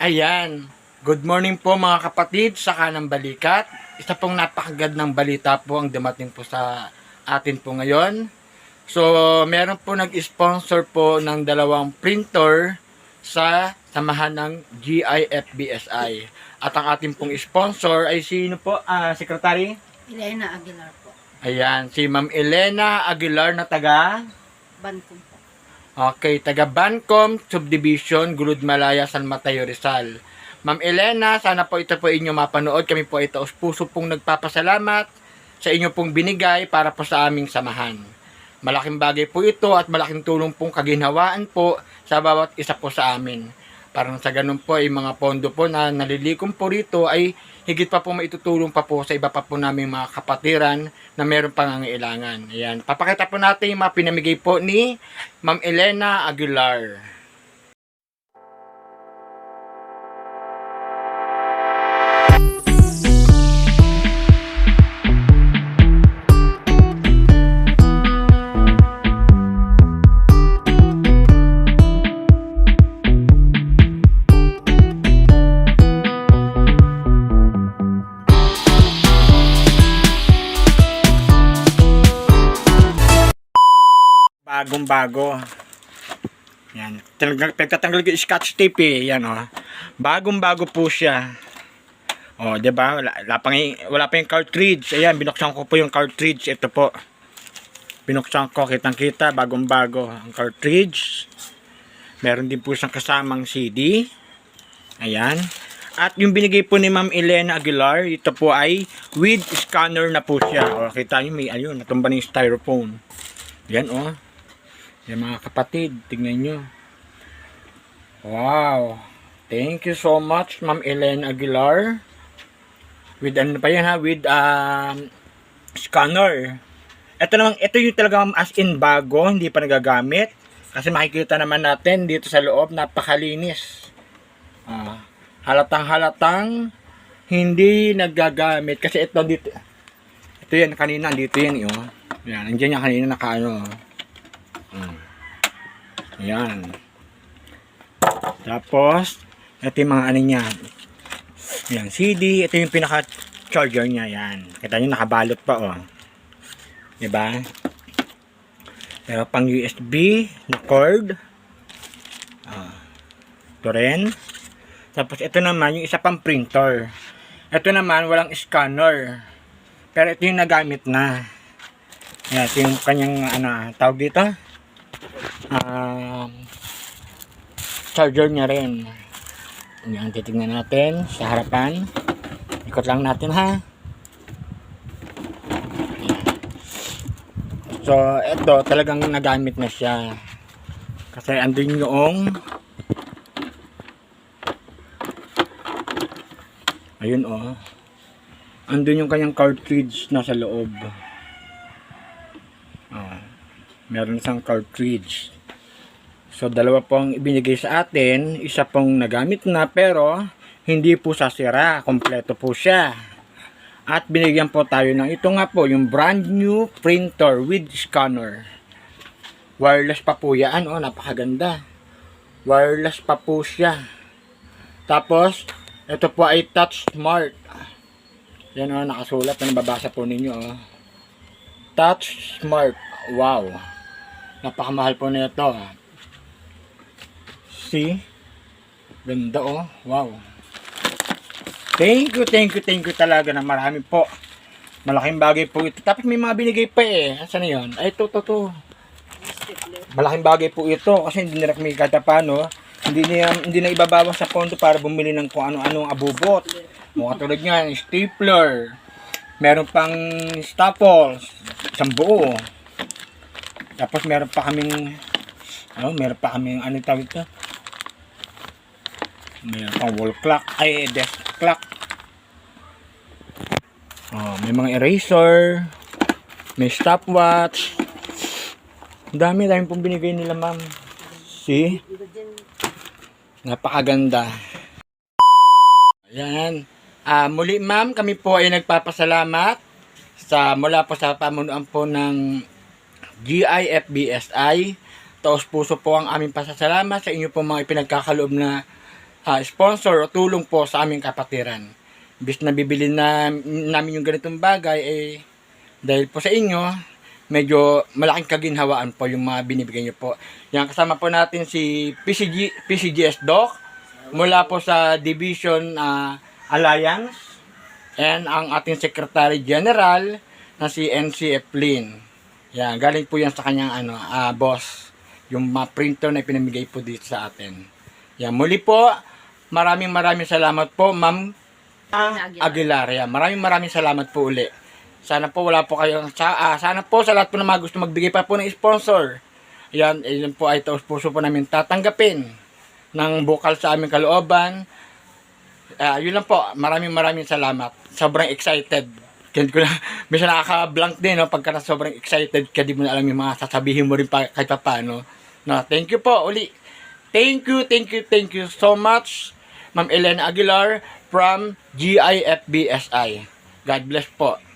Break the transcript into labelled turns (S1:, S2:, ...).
S1: Ayan. Good morning po mga kapatid sa kanang balikat. Isa pong napakagandang balita po ang dumating po sa atin po ngayon. So, meron po nag-sponsor po ng dalawang printer sa samahan ng GIFBSI. At ang ating pong sponsor ay sino po? Ah, Secretary?
S2: Elena Aguilar po.
S1: Ayan, si Ma'am Elena Aguilar na taga
S2: Bancom po.
S1: Okay, taga Bancom Subdivision, Gulud Malaya, San Mateo, Rizal. Ma'am Elena, sana po ito po inyo mapanood. Kami po ito os puso pong nagpapasalamat sa inyo pong binigay para po sa aming samahan. Malaking bagay po ito at malaking tulong pong kaginhawaan po sa bawat isa po sa amin. Parang sa ganun po ay mga pondo po na nalilikom po rito ay higit pa po maitutulong pa po sa iba pa po namin mga kapatiran na meron pangangailangan. Ayan. Papakita po natin yung mga pinamigay po ni Ma'am Elena Aguilar. Bagong bago. Yan. Talagang pagtatanggal ko scotch tape eh. Yan oh. Bagong bago po siya. Oh, 'di ba? Wala, wala pa wala pa yung cartridge. Ayan, binuksan ko po yung cartridge. Ito po. Binuksan ko, kitang-kita, bagong-bago ang cartridge. Meron din po siyang kasamang CD. Ayan. At yung binigay po ni Ma'am Elena Aguilar, ito po ay with scanner na po siya. O, kita nyo, may ayun, natumba na yung styrofoam. Yan, oh. Yan mga kapatid, tingnan nyo. Wow. Thank you so much, Ma'am Elena Aguilar. With ano pa yan ha? With um, scanner. Ito naman, ito yung talagang as in bago, hindi pa nagagamit. Kasi makikita naman natin dito sa loob, napakalinis. Ah, halatang halatang hindi nagagamit. Kasi ito dito, ito yan kanina, dito yan yun. Yan, nandiyan yan kanina nakaano. Mm. Yan. Tapos, ito mga ano niya. Yan, CD. Ito yung pinaka-charger niya. Yan. Kita nyo, nakabalot pa, oh. Diba? Pero pang USB na cord. Ah. Ito rin. Tapos, ito naman, yung isa pang printer. Ito naman, walang scanner. Pero ito yung nagamit na. Yan, ito yung kanyang, ano, tawag dito. Um, charger niya rin. Yan, titignan natin sa harapan. Ikot lang natin ha. So, eto talagang nagamit na siya. Kasi andun yung Ayun oh. Andun yung kanyang cartridge na sa loob. Meron isang cartridge. So, dalawa pong ibinigay sa atin. Isa pong nagamit na pero hindi po sasira. Kompleto po siya. At binigyan po tayo ng ito nga po, yung brand new printer with scanner. Wireless pa po yan. Oh, napakaganda. Wireless pa po siya. Tapos, ito po ay touch smart. Yan oh, nakasulat. Ano babasa po ninyo oh. Touch smart. Wow. Napakamahal po na ito. See? Ganda oh. Wow. Thank you, thank you, thank you talaga na marami po. Malaking bagay po ito. Tapos may mga binigay pa eh. Asan na yun? Ay, ito, ito, ito. Malaking bagay po ito kasi hindi na kami kahit paano. Hindi na, hindi na ibabawas sa pondo para bumili ng kung ano-anong abubot. Mga tulad niyan, stapler. Meron pang staples. Isang buo. Tapos meron pa kaming ano, meron pa kaming ano tawag ito? Meron pang wall clock, ay desk clock. Oh, may mga eraser, may stopwatch. Dami, dami pong binigay nila, ma'am. See? Napakaganda. Ayan. Ah, muli, ma'am, kami po ay nagpapasalamat sa mula po sa pamunuan po ng GIFBSI. Taos puso po ang aming pasasalamat sa inyo po mga ipinagkakaloob na ah, sponsor o tulong po sa aming kapatiran. Bis na bibili na namin yung ganitong bagay, eh, dahil po sa inyo, medyo malaking kaginhawaan po yung mga binibigay niyo po. Yan, kasama po natin si PCG, PCGS Doc, mula po sa Division ah, Alliance, and ang ating Secretary General na si NCF Lin. Yan, galing po yan sa kanyang ano, ah, boss, yung mga printer na pinamigay po dito sa atin. Yan, muli po, maraming maraming salamat po, Ma'am
S2: Aguilar.
S1: Aguilar. Yan, maraming maraming salamat po uli. Sana po wala po kayong, sa, ah, sana po sa lahat po na mga gusto magbigay pa po ng sponsor. Yan, yun po ay taos puso po namin tatanggapin ng bukal sa aming kalooban. Ah, yun lang po. Maraming maraming salamat. Sobrang excited. Kaya ko na, minsan nakaka-blank din, no? Pagka na sobrang excited ka, di mo na alam yung mga sasabihin mo rin pa, kahit pa paano. No, thank you po, uli. Thank you, thank you, thank you so much, Ma'am Elena Aguilar from GIFBSI. God bless po.